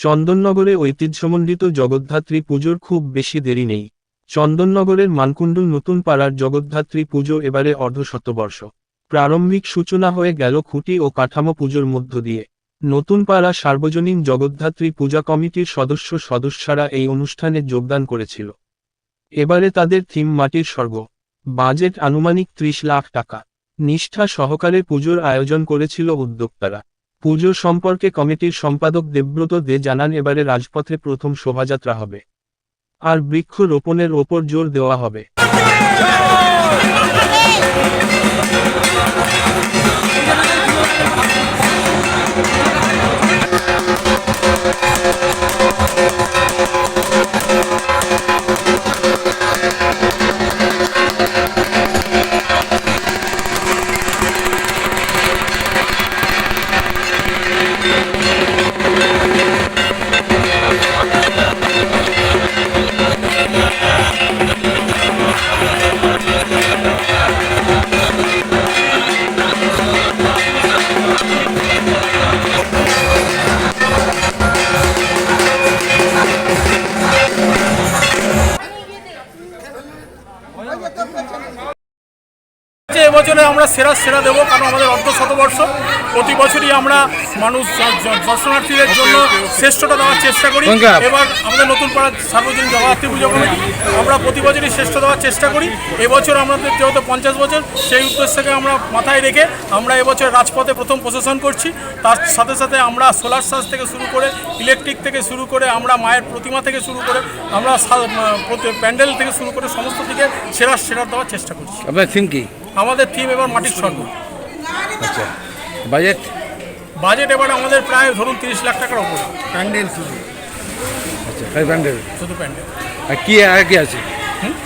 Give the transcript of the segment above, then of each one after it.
চন্দননগরে ঐতিহ্যমণ্ডিত জগদ্ধাত্রী পুজোর খুব বেশি দেরি নেই। চন্দননগরের মানকুণ্ডুল নতুন পাড়ার জগদ্ধাত্রী পুজো এবারে অর্ধশতবর্ষ। প্রারম্ভিক সূচনা হয়ে গেল খুঁটি ও কাঠামো পুজোর মধ্য দিয়ে। নতুন পাড়া সার্বজনীন জগদ্ধাত্রী পূজা কমিটির সদস্য সদস্যরা এই অনুষ্ঠানে যোগদান করেছিল। এবারে তাদের থিম মাটির স্বর্গ। বাজেট আনুমানিক ত্রিশ লাখ টাকা। নিষ্ঠা সহকারে পুজোর আয়োজন করেছিল উদ্যোক্তারা। পুজো সম্পর্কে কমিটির সম্পাদক দেবব্রত দে জানান এবারে রাজপথে প্রথম শোভাযাত্রা হবে। আর বৃক্ষ রোপণের ওপর জোর দেওয়া হবে। যে এবছরে আমরা সেরা সেরা দেবো কারণ আমাদের অর্ধ শতবর্ষ প্রতি বছরই আমরা মানুষ দর্শনার্থীদের জন্য শ্রেষ্ঠটা দেওয়ার চেষ্টা করি। এবার আমাদের নতুন পাড়ার সার্বজনীন জগদ্ধাত্রী পুজো কমিটি আমরা প্রতি বছরই শ্রেষ্ঠ দেওয়ার চেষ্টা করি। এবছর আমাদের যেহেতু পঞ্চাশ বছর সেই উদ্দেশ্যকে আমরা মাথায় রেখে আমরা এবছর রাজপথে প্রথম প্রশাসন করছি। তার সাথে সাথে আমরা সোলার সাজ থেকে শুরু করে ইলেকট্রিক থেকে শুরু করে আমরা মায়ের প্রতিমা থেকে শুরু করে আমরা প্যান্ডেল থেকে শুরু করে সমস্ত দিকে সেরা সেরা দেওয়ার চেষ্টা করছি। আপনার থিম কি? আমাদের থিম এবার মাটির স্বর্গ আচ্ছা বাজেট বাজেট এবার আমাদের প্রায় ধরুন তিরিশ লাখ টাকার ওপরে প্যান্ডেল শুধু। আচ্ছা প্যান্ডেল শুধু প্যান্ডেল। আর কী আর কি আছে?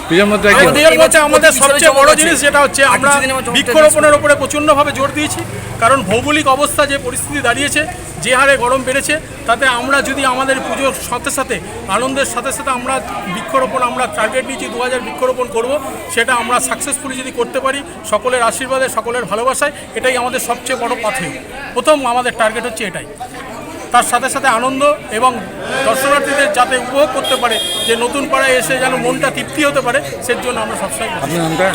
পুজোর মধ্যে আমাদের হচ্ছে আমাদের সবচেয়ে বড় জিনিস যেটা হচ্ছে আমরা বৃক্ষরোপণের উপরে প্রচণ্ডভাবে জোর দিয়েছি কারণ ভৌগোলিক অবস্থা যে পরিস্থিতি দাঁড়িয়েছে যে হারে গরম বেড়েছে তাতে আমরা যদি আমাদের পুজোর সাথে সাথে আনন্দের সাথে সাথে আমরা বৃক্ষরোপণ আমরা টার্গেট নিয়েছি দু হাজার বৃক্ষরোপণ করব সেটা আমরা সাকসেসফুলি যদি করতে পারি সকলের আশীর্বাদে সকলের ভালোবাসায় এটাই আমাদের সবচেয়ে বড় পাথে প্রথম আমাদের টার্গেট হচ্ছে এটাই। তার সাথে সাথে আনন্দ এবং দর্শনার্থীদের যাতে উপভোগ করতে পারে, যে নতুন পাড়ায় এসে যেন মনটা তৃপ্তি হতে পারে সেজন্য আমরা সবসময় আপনার নামটা?